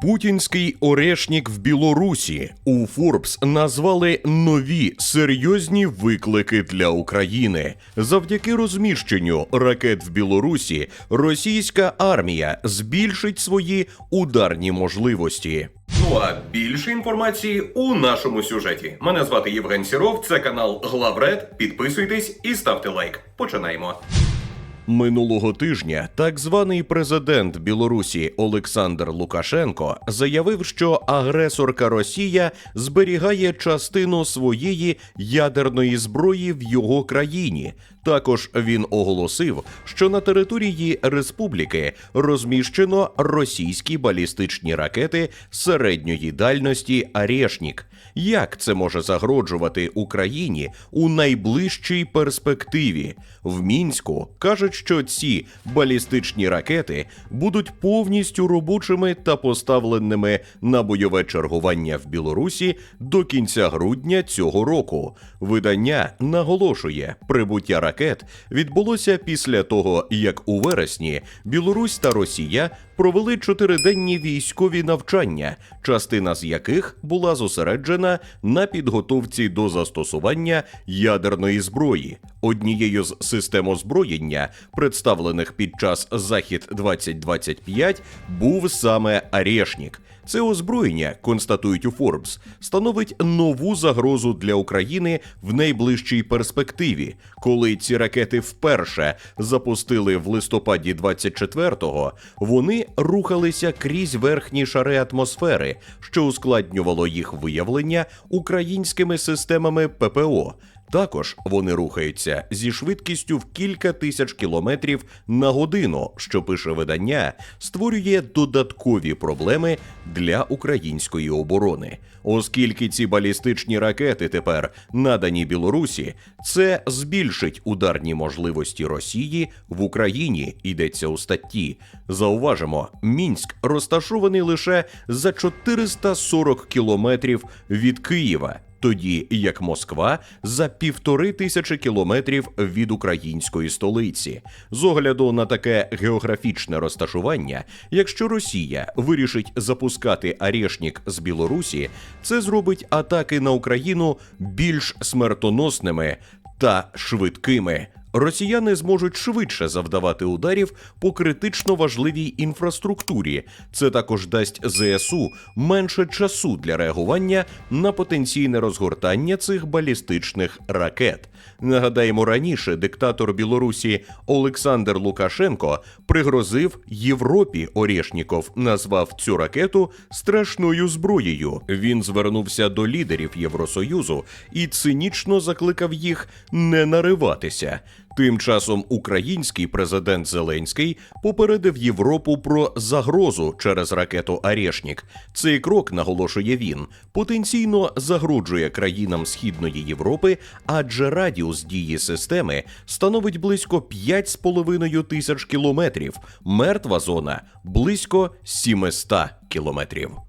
Путінський орешник в Білорусі у Форбс назвали нові серйозні виклики для України. Завдяки розміщенню ракет в Білорусі російська армія збільшить свої ударні можливості. Ну а більше інформації у нашому сюжеті. Мене звати Євген Сіров. Це канал Главред. Підписуйтесь і ставте лайк. Починаємо. Минулого тижня так званий президент Білорусі Олександр Лукашенко заявив, що агресорка Росія зберігає частину своєї ядерної зброї в його країні. Також він оголосив, що на території республіки розміщено російські балістичні ракети середньої дальності «Арєшнік». Як це може загроджувати Україні у найближчій перспективі? В мінську кажуть, що ці балістичні ракети будуть повністю робочими та поставленими на бойове чергування в Білорусі до кінця грудня цього року. Видання наголошує, прибуття ракет відбулося після того, як у вересні Білорусь та Росія провели чотириденні військові навчання, частина з яких була зосереджена на підготовці до застосування ядерної зброї. Однією з систем озброєння, представлених під час Захід 2025, був саме Арєшнік. Це озброєння, констатують у Forbes, становить нову загрозу для України в найближчій перспективі. Коли ці ракети вперше запустили в листопаді 24-го, вони рухалися крізь верхні шари атмосфери, що ускладнювало їх виявлення українськими системами ППО. Також вони рухаються зі швидкістю в кілька тисяч кілометрів на годину, що пише видання, створює додаткові проблеми для української оборони. Оскільки ці балістичні ракети тепер надані Білорусі, це збільшить ударні можливості Росії в Україні. Йдеться у статті. Зауважимо, мінськ розташований лише за 440 кілометрів від Києва тоді як Москва за півтори тисячі кілометрів від української столиці. З огляду на таке географічне розташування, якщо Росія вирішить запускати Арєшнік з Білорусі, це зробить атаки на Україну більш смертоносними та швидкими. Росіяни зможуть швидше завдавати ударів по критично важливій інфраструктурі. Це також дасть ЗСУ менше часу для реагування на потенційне розгортання цих балістичних ракет. Нагадаємо, раніше диктатор Білорусі Олександр Лукашенко пригрозив Європі Орєшніков, назвав цю ракету страшною зброєю. Він звернувся до лідерів Євросоюзу і цинічно закликав їх не нариватися. Тим часом український президент Зеленський попередив Європу про загрозу через ракету Арєшнік. Цей крок, наголошує він, потенційно загрожує країнам Східної Європи, адже радіус дії системи становить близько 5,5 тисяч кілометрів. Мертва зона близько 700 кілометрів.